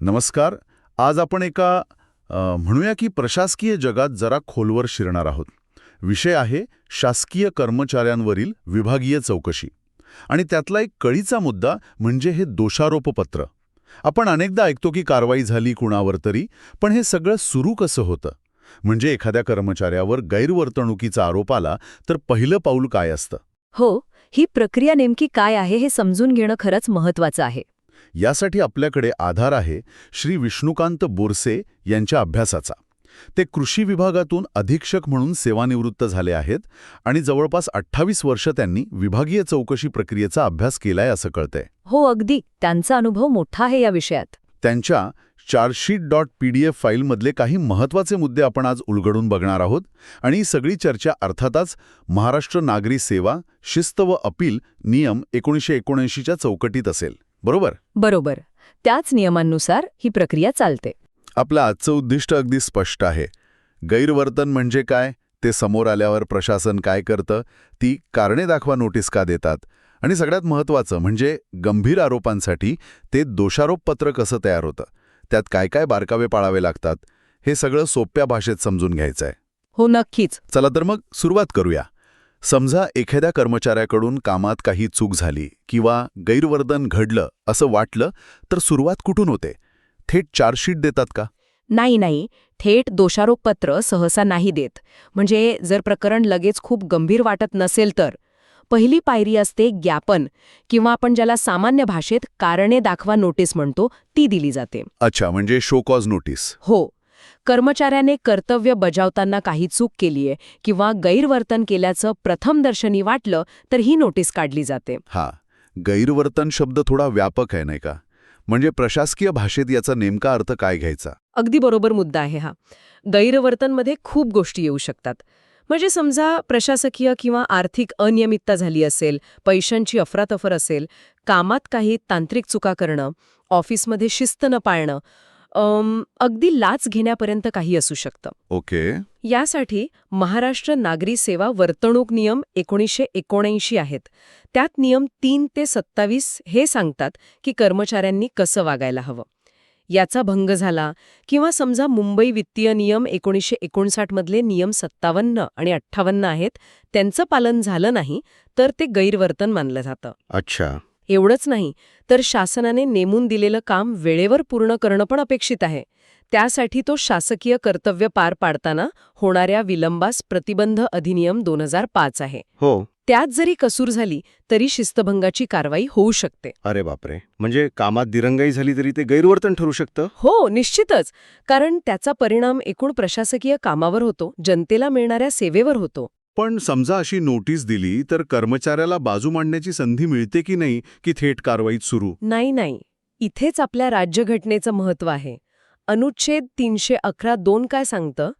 नमस्कार. आज आपण एका म्हणूया की प्रशासकीय जगात जरा खोलवर शिरणार आहोत. विषय आहे शासकीय कर्मचाऱ्यांवरील विभागीय चौकशी. आणि त्यातला एक कळीचा मुद्दा म्हणजे हे दोषारोपपत्र. आपण अनेकदा ऐकतो की कारवाई झाली कुणावर तरी पण हे सगळं सुरू कसं होतं? म्हणजे एखाद्या कर्मचाऱ्यावर गैरवर्तणुकीचा आरोप आला तर पहिलं पाऊल काय असतं? हो ही प्रक्रिया नेमकी काय आहे हे समजून घेणं खरंच महत्वाचं आहे. यासाठी आपल्याकडे आधार आहे श्री विष्णुकांत बोरसे यांच्या अभ्यासाचा. ते कृषी विभागातून अधीक्षक म्हणून सेवानिवृत्त झाले आहेत आणि जवळपास अठ्ठावीस वर्ष त्यांनी विभागीय चौकशी प्रक्रियेचा अभ्यास केलाय असं कळतंय. हो अगदी. त्यांचा अनुभव मोठा आहे या विषयात. त्यांच्या chargesheet dot P D F फाईलमधले काही महत्त्वाचे मुद्दे आपण आज उलगडून बघणार आहोत आणि सगळी चर्चा अर्थातच महाराष्ट्र नागरी सेवा शिस्त व अपील नियम एकोणीसशे एकोणऐंशीच्या चौकटीत असेल. बरोबर? बरोबर. त्याच नियमांनुसार ही प्रक्रिया चालते. आपलं आजचं उद्दिष्ट अगदी स्पष्ट आहे. गैरवर्तन म्हणजे काय? ते समोर आल्यावर प्रशासन काय करतं? ती कारणे दाखवा नोटीस का देतात? आणि सगळ्यात महत्त्वाचं म्हणजे गंभीर आरोपांसाठी ते दोषारोपपत्र कसं तयार होतं? त्यात काय काय बारकावे पाळावे लागतात? हे सगळं सोप्या भाषेत समजून घ्यायचं आहे हो नक्कीच. चला तर मग सुरुवात करूया. समजा एखाद्या कर्मचाऱ्याकडून कामात काही चूक झाली किंवा गैरवर्तन घडलं असं वाटलं तर सुरुवात कुठून होते? थेट चार्जशीट देतात का? नाही नाही. थेट दोषारोपपत्र सहसा नाही देत. म्हणजे जर प्रकरण लगेच खूप गंभीर वाटत नसेल तर. पहिली पायरी असते ज्ञापन किंवा आपण ज्याला सामान्य भाषेत कारणे दाखवा नोटीस म्हणतो ती दिली जाते. अच्छा म्हणजे शो कॉज नोटीस. हो. कर्मचाऱ्याने कर्तव्य बजावताना काही चूक केलीये किंवा गैरवर्तन केल्याचं प्रथम दर्शनी वाटलं तर ही नोटीस काढली जाते. हा गैरवर्तन शब्द थोडा व्यापक आहे नाही का? म्हणजे प्रशासकीय भाषेत याचा नेमका अर्थ काय घ्यायचा? अगदी बरोबर मुद्दा आहे हा. गैरवर्तनमध्ये खूप गोष्टी येऊ शकतात. म्हणजे समजा प्रशासकीय किंवा आर्थिक अनियमितता झाली असेल पैशांची अफरातफर असेल कामात काही तांत्रिक चुका करणं ऑफिसमध्ये शिस्त न पाळणं अगदी लाच घेण्यापर्यंत काही असू शकतं. ओके. यासाठी महाराष्ट्र नागरी सेवा वर्तणूक नियम एकोणीसशे एकोणऐंशी आहेत. त्यात नियम तीन ते सत्तावीस हे सांगतात की कर्मचाऱ्यांनी कसं वागायला हवं. याचा भंग झाला किंवा समजा मुंबई वित्तीय नियम एकोणीसशे एकोणसाठमधले नियम सत्तावन्न आणि अठ्ठावन्न आहेत त्यांचं पालन झालं नाही तर ते गैरवर्तन मानलं जातं. अच्छा. एवढंच नाही तर शासनाने नेमून दिलेलं काम वेळेवर पूर्ण करणं पण अपेक्षित आहे. त्यासाठी तो शासकीय कर्तव्य पार पाडताना होणाऱ्या विलंबास प्रतिबंध अधिनियम दोन हजार पाच आहे. हो. त्यात जरी कसूर झाली तरी शिस्तभंगाची कारवाई होऊ शकते. अरे बापरे! म्हणजे कामात दिरंगाई झाली तरी ते गैरवर्तन ठरू शकतं? हो निश्चितच. कारण त्याचा परिणाम एकूण प्रशासकीय कामावर होतो जनतेला मिळणाऱ्या सेवेवर होतो. पण समजा अशी नोटीस दिली तर कर्मचाऱ्याला बाजू मांडण्याची संधी मिळते की नाही की थेट कारवाईत सुरू? नाही नाही. इथेच आपल्या राज्यघटनेचं महत्त्व आहे. अनुच्छेद तीनशे अकरा दोन काय सांगतं?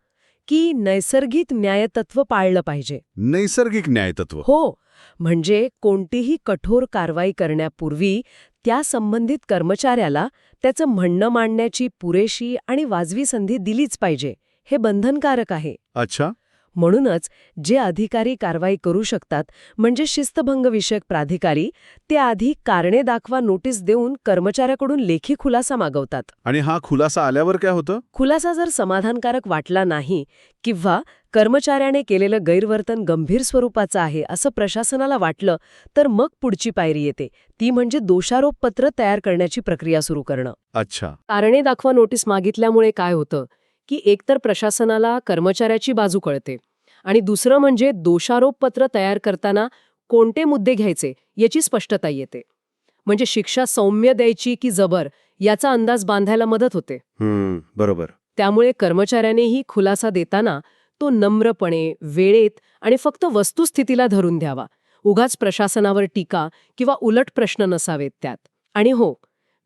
की नैसर्गिक न्यायतत्व पाळलं पाहिजे. नैसर्गिक न्यायतत्व? हो. म्हणजे कोणतीही कठोर कारवाई करण्यापूर्वी त्या संबंधित कर्मचाऱ्याला त्याचं म्हणणं मांडण्याची पुरेशी आणि वाजवी संधी दिलीच पाहिजे. हे बंधनकारक आहे. अच्छा. म्हणूनच जे अधिकारी कारवाई करू शकतात म्हणजे शिस्तभंगविषयक प्राधिकारी ते आधी कारणे दाखवा नोटीस देऊन कर्मचाऱ्याकडून लेखी खुलासा मागवतात. आणि हा खुलासा आल्यावर काय होतं? खुलासा जर समाधानकारक वाटला नाही किंवा कर्मचाऱ्याने केलेलं गैरवर्तन गंभीर स्वरूपाचं आहे असं प्रशासनाला वाटलं तर मग पुढची पायरी येते. ती म्हणजे दोषारोपपत्र तयार करण्याची प्रक्रिया सुरू करणं. अच्छा. कारणे दाखवा नोटीस मागितल्यामुळे काय होतं की एकतर प्रशासनाला कर्मचाऱ्याची बाजू कळते आणि दुसरं म्हणजे दोषारोपपत्र तयार करताना कोणते मुद्दे घ्यायचे याची स्पष्टता येते. म्हणजे शिक्षा सौम्य द्यायची की जबर याचा अंदाज बांधायला मदत होते. बरोबर. त्यामुळे कर्मचाऱ्यानेही खुलासा देताना तो नम्रपणे वेळेत आणि फक्त वस्तुस्थितीला धरून द्यावा उगाच प्रशासनावर टीका किंवा उलट प्रश्न नसावेत त्यात. आणि हो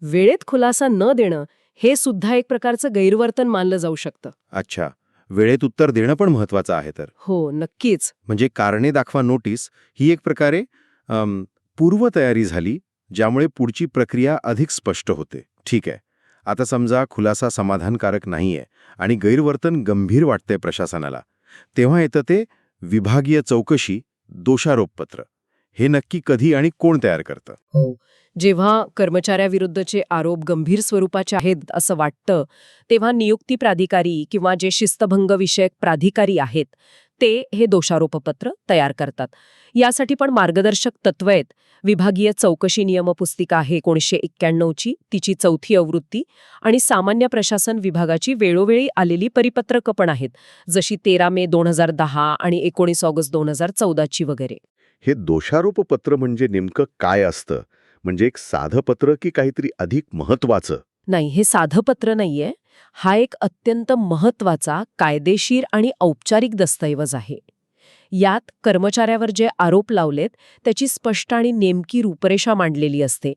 वेळेत खुलासा न देणं हे सुद्धा एक प्रकारचं गैरवर्तन मानलं जाऊ शकतं. अच्छा. वेळेत उत्तर देणं पण महत्वाचं आहे तर. हो नक्कीच. म्हणजे कारणे दाखवा नोटीस ही एक प्रकारे पूर्वतयारी झाली ज्यामुळे पुढची प्रक्रिया अधिक स्पष्ट होते. ठीक आहे. आता समजा खुलासा समाधानकारक नाहीये आणि गैरवर्तन गंभीर वाटतंय प्रशासनाला. तेव्हा येतं ते विभागीय चौकशी दोषारोपपत्र. हे नक्की कधी आणि कोण तयार करतं? हो. जेव्हा कर्मचाऱ्याविरुद्धचे आरोप गंभीर स्वरूपाचे आहेत असं वाटतं तेव्हा नियुक्ती प्राधिकारी किंवा जे शिस्तभंग विषयक प्राधिकारी आहेत ते हे दोषारोपपत्र तयार करतात. यासाठी पण मार्गदर्शक तत्व आहेत. विभागीय चौकशी नियमपुस्तिका आहे एकोणीसशे एक्क्याण्णवची तिची चौथी आवृत्ती आणि सामान्य प्रशासन विभागाची वेळोवेळी आलेली परिपत्रकं पण आहेत जशी तेरा मे दोन हजार दहा आणि एकोणीस ऑगस्ट दोन हजार चौदाची वगैरे. हे दोषारोपपत्र म्हणजे नेमकं काय असतं? म्हणजे एक साधं पत्र की काहीतरी अधिक महत्वाचं नाही हे साधं पत्र नाहीये. हा एक अत्यंत महत्त्वाचा कायदेशीर आणि औपचारिक दस्तऐवज आहे. यात कर्मचाऱ्यावर जे आरोप लावलेत त्याची स्पष्ट आणि नेमकी रूपरेषा मांडलेली असते.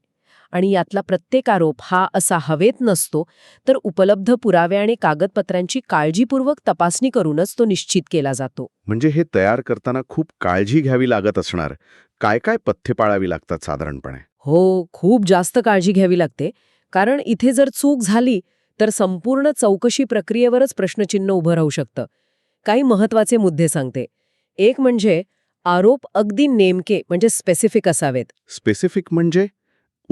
आणि यातला प्रत्येक आरोप हा असा हवेत नसतो तर उपलब्ध पुरावे आणि कागदपत्रांची काळजीपूर्वक तपासणी करूनच तो निश्चित केला जातो. म्हणजे हे तयार करताना खूप काळजी घ्यावी लागत असणार. काय काय पथ्य पाळावी लागतात साधारणपणे? हो खूप जास्त काळजी घ्यावी लागते. कारण इथे जर चूक झाली तर संपूर्ण चौकशी प्रक्रियेवरच प्रश्नचिन्ह उभं राहू शकतं. काही महत्त्वाचे मुद्दे सांगते. एक म्हणजे आरोप अगदी नेमके म्हणजे स्पेसिफिक असावेत. स्पेसिफिक म्हणजे?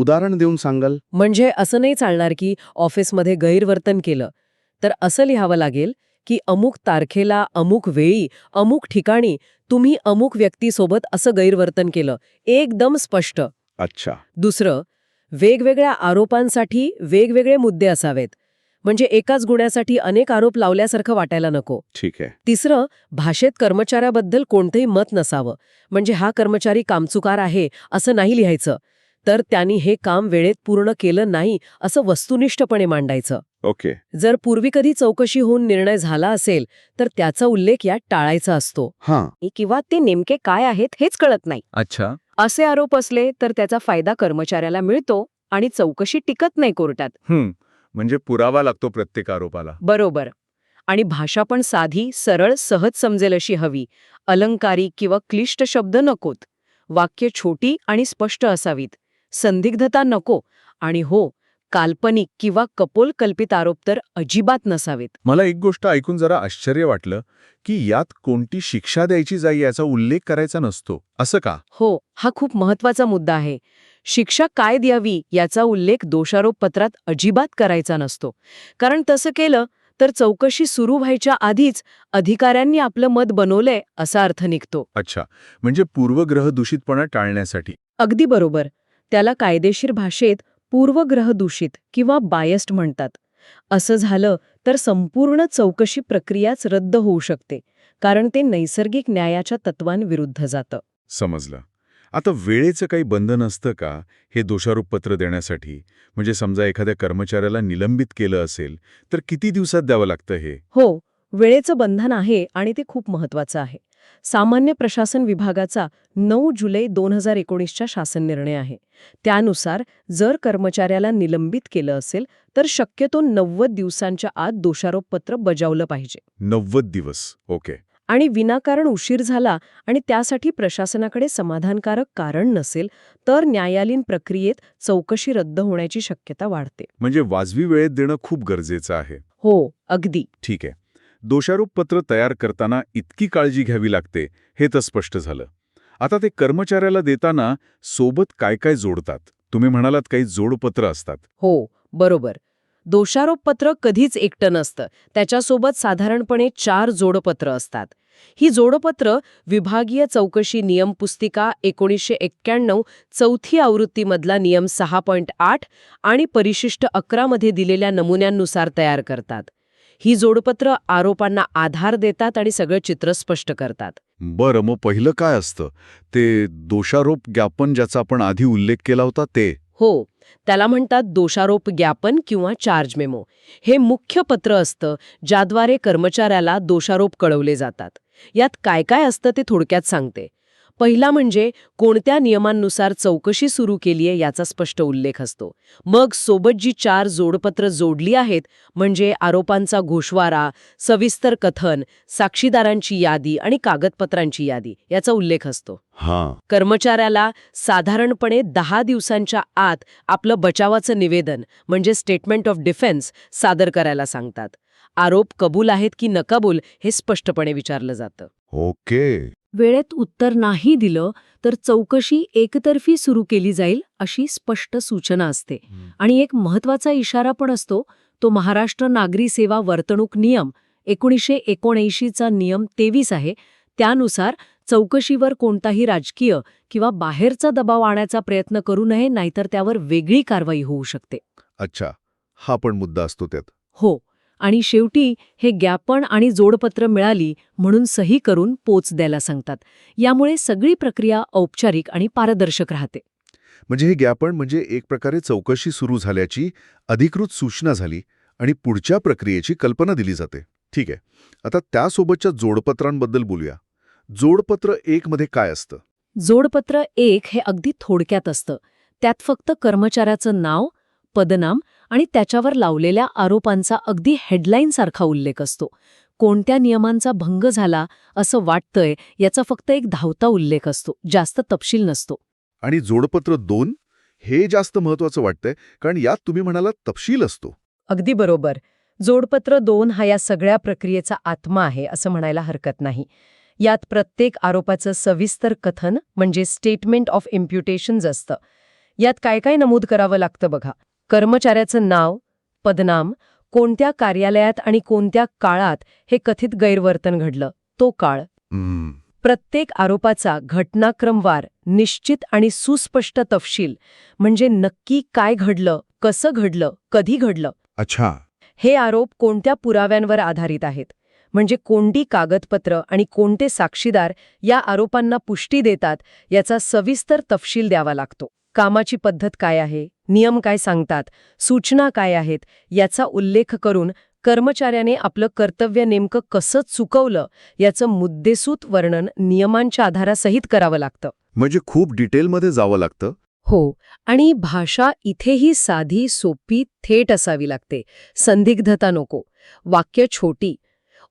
उदाहरण देऊन सांगाल? म्हणजे असं नाही चालणार की ऑफिसमध्ये गैरवर्तन केलं. तर असं लिहावं लागेल की अमुक तारखेला अमुक वेळी अमुक ठिकाणी तुम्ही अमुक व्यक्तीसोबत असं गैरवर्तन केलं. एकदम स्पष्ट. अच्छा. दुसरं वेगवेगळ्या आरोपांसाठी वेगवेगळे मुद्दे असावेत. म्हणजे एकाच गुन्ह्यासाठी अनेक आरोप लावल्यासारखं वाटायला नको. ठीक आहे. तिसरं भाषेत कर्मचाऱ्याबद्दल कोणतंही मत नसावं. म्हणजे हा कर्मचारी कामचुकार आहे असं नाही लिहायचं. तर त्यांनी हे काम वेळेत पूर्ण केलं नाही असं वस्तुनिष्ठपणे मांडायचं. ओके. जर पूर्वी कधी चौकशी होऊन निर्णय झाला असेल तर त्याचा उल्लेख यात टाळायचा असतो. हां. किंवा ते नेमके काय आहेत हेच कळत नाही. अच्छा. असे आरोप असले तर त्याचा फायदा कर्मचाऱ्याला मिळतो आणि चौकशी टिकत नाही कोर्टात. हं म्हणजे पुरावा लागतो प्रत्येक आरोपाला. बरोबर. आणि भाषा पण साधी सरळ सहज समजेल अशी हवी. अलंकारी किंवा क्लिष्ट शब्द नकोत. वाक्य छोटी आणि स्पष्ट असावीत. संदिग्धता नको आणि हो काल्पनिक किंवा कपोल कल्पित आरोप तर अजिबात नसावेत. मला एक गोष्ट ऐकून जरा आश्चर्य वाटलं की यात कोणती शिक्षा द्यायची जाई याचा उल्लेख करायचा नसतो असं का? हो हा खूप महत्त्वाचा मुद्दा आहे. शिक्षा काय द्यावी याचा उल्लेख दोषारोप पत्रात अजिबात करायचा नसतो. कारण तसं केलं तर चौकशी सुरू व्हायच्या आधीच अधिकाऱ्यांनी आपलं मत बनवलंय असा अर्थ निघतो. अच्छा म्हणजे पूर्वग्रह दूषितपणा टाळण्यासाठी. अगदी बरोबर. त्याला कायदेशीर भाषेत पूर्वग्रह दूषित किंवा बायस्ड म्हणतात. असं झालं तर संपूर्ण चौकशी प्रक्रियाच रद्द होऊ शकते कारण ते नैसर्गिक न्यायाच्या तत्वांविरुद्ध जातं. समजलं. आता वेळेचं काही बंधन असतं का हे दोषारोपपत्र देण्यासाठी? म्हणजे समजा एखाद्या कर्मचाऱ्याला निलंबित केलं असेल तर किती दिवसात द्यावं लागतं हे? हो वेळेचं बंधन आहे आणि ते खूप महत्वाचं आहे. सामान्य प्रशासन विभागाचा नऊ जुलै दोन हजार एकोणीसच्या शासन निर्णय आहे. त्यानुसार जर कर्मचाऱ्याला निलंबित केलं असेल तर शक्यतो नव्वद दिवसांच्या आत दोषारोपपत्र बजावलं पाहिजे. नव्वद दिवस. ओके. आणि विनाकारण उशीर झाला आणि त्यासाठी प्रशासनाकडे समाधानकारक कारण नसेल तर न्यायालयीन प्रक्रियेत चौकशी रद्द होण्याची शक्यता वाढते. म्हणजे वाजवी वेळेत देणं खूप गरजेचं आहे. हो अगदी. ठीक आहे. दोषारोपपत्र तयार करताना इतकी काळजी घ्यावी लागते हे तर स्पष्ट झालं. आता ते कर्मचाऱ्याला देताना सोबत काय काय जोडतात? तुम्ही म्हणालात काही जोडपत्र असतात. हो बरोबर. दोषारोपपत्र कधीच एकटं नसतं. त्याच्यासोबत साधारणपणे चार जोडपत्र असतात. ही जोडपत्र विभागीय चौकशी नियम पुस्तिका एकोणीसशे एक्क्याण्णव चौथी आवृत्तीमधला नियम सहा पॉईंट आठ आणि परिशिष्ट अकरामध्ये दिलेल्या नमुन्यांनुसार तयार करतात. ही जोडपत्र आरोपांना आधार देतात आणि सगळं चित्र स्पष्ट करतात. बरं मग पहिलं काय असतं? ते दोषारोप ज्ञापन ज्याचा आपण आधी उल्लेख केला होता ते? हो त्याला म्हणतात दोषारोप ज्ञापन किंवा चार्ज मेमो. हे मुख्य पत्र असतं ज्याद्वारे कर्मचाऱ्याला दोषारोप कळवले जातात. यात काय काय असतं ते थोडक्यात सांगते. पहिला म्हणजे कोणत्या नियमांनुसार चौकशी सुरू केलीये याचा स्पष्ट उल्लेख असतो. मग सोबत जी चार जोडपत्र जोडली आहेत म्हणजे आरोपांचा घोषवारा सविस्तर कथन साक्षीदारांची यादी आणि कागदपत्रांची यादी याचा उल्लेख असतो. कर्मचाऱ्याला साधारणपणे दहा दिवसांच्या आत आपलं बचावाचं निवेदन म्हणजे स्टेटमेंट ऑफ डिफेन्स सादर करायला सांगतात. आरोप कबूल आहेत की नकबूल हे स्पष्टपणे विचारलं जातं. ओके. वेळेत उत्तर नाही दिलं तर चौकशी एकतर्फी सुरू केली जाईल अशी स्पष्ट सूचना असते. आणि एक महत्त्वाचा इशारा पण असतो तो महाराष्ट्र नागरी सेवा वर्तणूक नियम एकोणीसशे एकोणऐंशीचा नियम तेवीस आहे. त्यानुसार चौकशीवर कोणताही राजकीय किंवा बाहेरचा दबाव आणायचा प्रयत्न करू नये नाहीतर त्यावर वेगळी कारवाई होऊ शकते. अच्छा हा पण मुद्दा असतो त्यात. हो. आणि शेवटी हे ज्ञापन आणि जोडपत्र मिळाली म्हणून सही करून पोच द्यायला सांगतात. यामुळे सगळी प्रक्रिया औपचारिक आणि पारदर्शक राहते. म्हणजे हे ज्ञापन म्हणजे एक प्रकारे चौकशी सुरू झाल्याची अधिकृत सूचना झाली आणि पुढच्या प्रक्रियेची कल्पना दिली जाते. ठीक आहे. आता त्यासोबतच्या जोडपत्रांबद्दल बोलूया. जोडपत्र एक मध्ये काय असतं? जोडपत्र एक हे अगदी थोडक्यात असतं. त्यात फक्त कर्मचाऱ्याचं नाव पदनाम आणि त्याच्यावर लावलेल्या आरोपांचा अगदी हेडलाईनसारखा उल्लेख असतो. कोणत्या नियमांचा भंग झाला असं वाटतंय याचा फक्त एक धावता उल्लेख असतो जास्त तपशील नसतो. आणि जोडपत्र दोन हे जास्त महत्वाचं वाटतंय कारण यात तुम्ही म्हणाला तपशील असतो. अगदी बरोबर. जोडपत्र दोन हा या सगळ्या प्रक्रियेचा आत्मा आहे असं म्हणायला हरकत नाही. यात प्रत्येक आरोपाचं सविस्तर कथन म्हणजे स्टेटमेंट ऑफ इम्प्युटेशन्स असतं. यात काय काय नमूद करावं लागतं बघा. कर्मचाऱ्याचं नाव पदनाम कोणत्या कार्यालयात आणि कोणत्या काळात हे कथित गैरवर्तन घडलं तो काळ. हम्म, प्रत्येक आरोपाचा घटनाक्रमवार निश्चित आणि सुस्पष्ट तपशील म्हणजे नक्की काय घडलं कसं घडलं कधी घडलं. अच्छा. हे आरोप कोणत्या पुराव्यांवर आधारित आहेत? म्हणजे कोणती कागदपत्र आणि कोणते साक्षीदार या आरोपांना पुष्टी देतात याचा सविस्तर तपशील द्यावा लागतो. कामाची पद्धत काय आहे? नियम काय सांगतात? सूचना काय आहेत? याचा उल्लेख करून कर्मचाऱ्याने आपलं कर्तव्य नेमकं कसं चुकवलं याचं मुद्देसूत वर्णन नियमांच्या आधारासहित करावं लागतं. म्हणजे खूप डिटेलमध्ये जावं लागतं? हो आणि भाषा इथेही साधी सोपी थेट असावी लागते. संदिग्धता नको. वाक्य छोटी.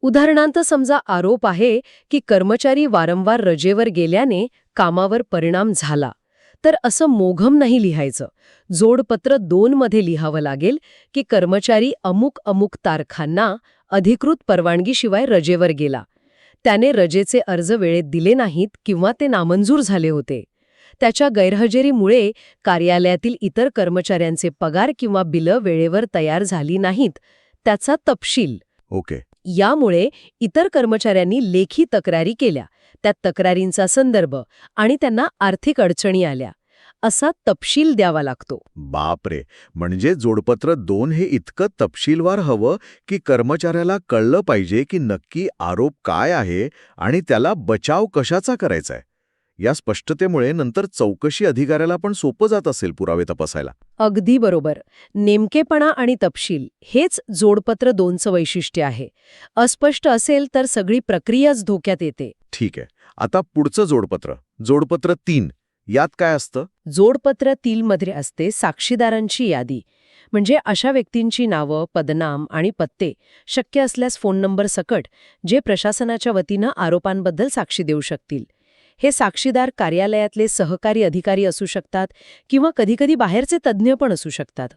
उदाहरणार्थ समजा आरोप आहे की कर्मचारी वारंवार रजेवर गेल्याने कामावर परिणाम झाला. तर असं मोघम नाही लिहायचं. जोडपत्र दोन मध्ये लिहावं लागेल की कर्मचारी अमुक अमुक तारखांना अधिकृत परवानगीशिवाय रजेवर गेला. त्याने रजेचे अर्ज वेळेत दिले नाहीत किंवा ते नामंजूर झाले होते. त्याच्या गैरहजेरीमुळे कार्यालयातील इतर कर्मचाऱ्यांचे पगार किंवा बिलं वेळेवर तयार झाली नाहीत त्याचा तपशील. ओके. यामुळे इतर कर्मचाऱ्यांनी लेखी तक्रारी केल्या. त्या तक्रारींचा संदर्भ आणि त्यांना आर्थिक अडचणी आल्या असा तपशील द्यावा लागतो. बापरे! म्हणजे जोडपत्र दोन हे इतकं तपशीलवार हवं की कर्मचाऱ्याला कळलं पाहिजे की नक्की आरोप काय आहे आणि त्याला बचाव कशाचा करायचा आहे? या स्पष्टतेमुळे नंतर चौकशी अधिकाऱ्याला पण सोपं जात असेल पुरावे तपासायला. अगदी बरोबर. नेमकेपणा आणि तपशील हेच जोडपत्र दोनचं वैशिष्ट्य आहे. अस्पष्ट असेल तर सगळी प्रक्रियाच धोक्यात येते. ठीक आहे. आता पुढचं जोडपत्र. जोडपत्र तीन. यात काय असतं? जोडपत्र तीलमध्ये असते साक्षीदारांची यादी. म्हणजे अशा व्यक्तींची नावं पदनाम आणि पत्ते शक्य असल्यास फोन नंबर सकट जे प्रशासनाच्या वतीनं आरोपांबद्दल साक्षी देऊ शकतील. हे साक्षीदार कार्यालयातले सहकारी अधिकारी असू शकतात किंवा कधीकधी बाहेरचे तज्ज्ञ पण असू शकतात.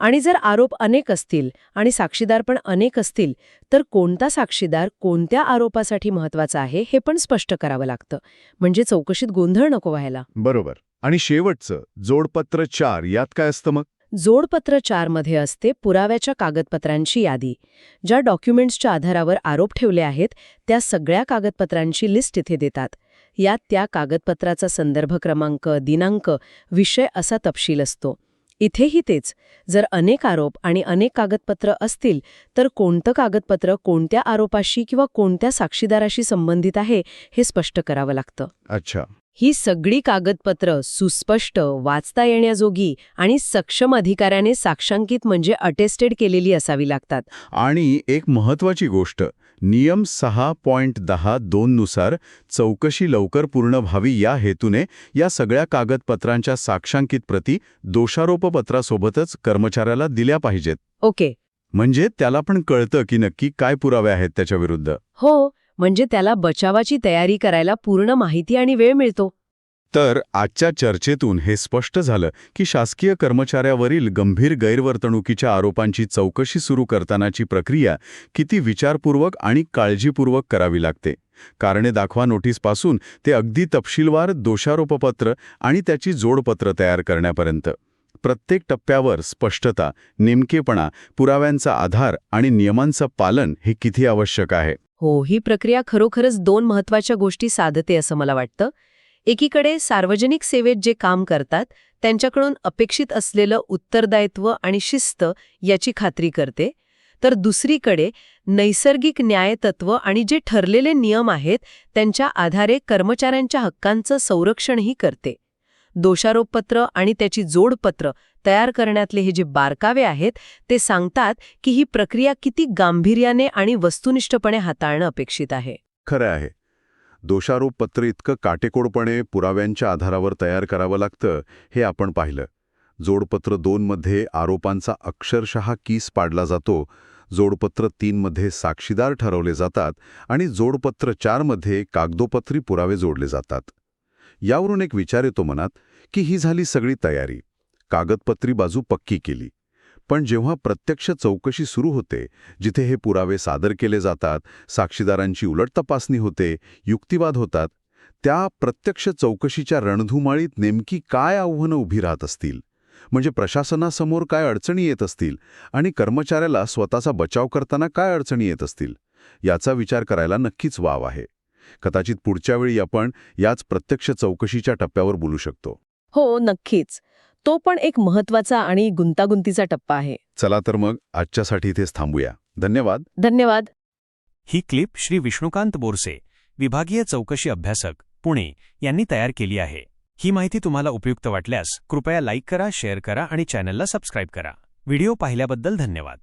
आणि जर आरोप अनेक असतील आणि साक्षीदार पण अनेक असतील तर कोणता साक्षीदार कोणत्या आरोपासाठी महत्त्वाचा आहे हे पण स्पष्ट करावं लागतं. म्हणजे चौकशीत गोंधळ नको व्हायला. बरोबर. आणि शेवटचं जोडपत्र चार यात काय असतं मग? जोडपत्र चारमध्ये असते पुराव्याच्या कागदपत्रांची यादी. ज्या डॉक्युमेंट्सच्या आधारावर आरोप ठेवले आहेत त्या सगळ्या कागदपत्रांची लिस्ट इथे देतात. यात त्या कागदपत्राचा संदर्भ क्रमांक दिनांक विषय असा तपशील असतो. इथेही तेच. जर अनेक आरोप आणि अनेक कागदपत्र असतील तर कोणतं कागदपत्र कोणत्या आरोपाशी किंवा कोणत्या साक्षीदाराशी संबंधित आहे हे स्पष्ट करावं लागतं. अच्छा. ही सगळी कागदपत्र सुस्पष्ट वाचता येण्याजोगी आणि सक्षम अधिकाऱ्याने साक्षांकित म्हणजे अटेस्टेड केलेली असावी लागतात. आणि एक महत्वाची गोष्ट नियम सहा पॉइंट दहा दोन नुसार चौकशी लवकर पूर्ण व्हावी या हेतूने या सगळ्या कागदपत्रांच्या साक्षांकित प्रती दोषारोपपत्रासोबतच कर्मचाऱ्याला दिल्या पाहिजेत. ओके. म्हणजे त्याला पण कळतं की नक्की काय पुरावे आहेत त्याच्याविरुद्ध हो म्हणजे त्याला बचावाची तयारी करायला पूर्ण माहिती आणि वेळ मिळतो. तर आजच्या चर्चेतून हे स्पष्ट झालं की शासकीय कर्मचाऱ्यावरील गंभीर गैरवर्तणुकीच्या आरोपांची चौकशी सुरू करतानाची प्रक्रिया किती विचारपूर्वक आणि काळजीपूर्वक करावी लागते. कारणे दाखवा नोटीसपासून ते अगदी तपशीलवार दोषारोपपत्र आणि त्याची जोडपत्र तयार करण्यापर्यंत. प्रत्येक टप्प्यावर स्पष्टता नेमकेपणा पुराव्यांचा आधार आणि नियमांचं पालन हे किती आवश्यक आहे? हो ही प्रक्रिया खरोखरच दोन महत्त्वाच्या गोष्टी साधते असं मला वाटतं. एकीकडे सार्वजनिक सेवेत जे काम करतात त्यांच्याकडून अपेक्षित असलेलं उत्तरदायित्व आणि शिस्त याची खात्री करते तर दुसरीकडे नैसर्गिक न्यायतत्व आणि जे ठरलेले नियम आहेत त्यांच्या आधारे कर्मचाऱ्यांच्या हक्कांचं संरक्षणही करते. दोषारोपपत्र आणि त्याची जोडपत्र तयार करण्यातले हे जे बारकावे आहेत ते सांगतात की ही प्रक्रिया किती गांभीर्याने आणि वस्तुनिष्ठपणे हाताळणं अपेक्षित आहे. खरं आहे. दोषारोप पत्र इतकं काटेकोडपणे पुराव्यांच्या आधारावर तयार करावं लागतं हे आपण पाहिलं. जोडपत्र दोनमध्ये आरोपांचा अक्षरशः कीस पाडला जातो जोडपत्र तीनमध्ये साक्षीदार ठरवले जातात आणि जोडपत्र चारमध्ये कागदोपत्री पुरावे जोडले जातात. यावरून एक विचार येतो मनात की ही झाली सगळी तयारी. कागदपत्री बाजू पक्की केली. पण जेव्हा प्रत्यक्ष चौकशी सुरू होते जिथे हे पुरावे सादर केले जातात साक्षीदारांची उलट तपासणी होते युक्तिवाद होतात त्या प्रत्यक्ष चौकशीच्या रणधुमाळीत नेमकी काय आव्हानं उभी राहत असतील? म्हणजे प्रशासनासमोर काय अडचणी येत असतील? आणि कर्मचाऱ्याला स्वतःचा बचाव करताना काय अडचणी येत असतील? याचा विचार करायला नक्कीच वाव आहे. कदाचित पुढच्या वेळी आपण याच प्रत्यक्ष चौकशीच्या टप्प्यावर बोलू शकतो. हो नक्कीच. तो पण एक महत्त्वाचा आणि गुंतागुंतीचा टप्पा आहे. चला तर मग आजच्यासाठी इथेच थांबूया. धन्यवाद. धन्यवाद. ही क्लिप श्री विष्णुकांत बोरसे विभागीय चौकशी अभ्यासक पुणे यांनी तयार केली आहे. ही माहिती तुम्हाला उपयुक्त वाटल्यास कृपया लाईक करा शेअर करा आणि चॅनलला सबस्क्राईब करा. व्हिडिओ पाहिल्याबद्दल धन्यवाद.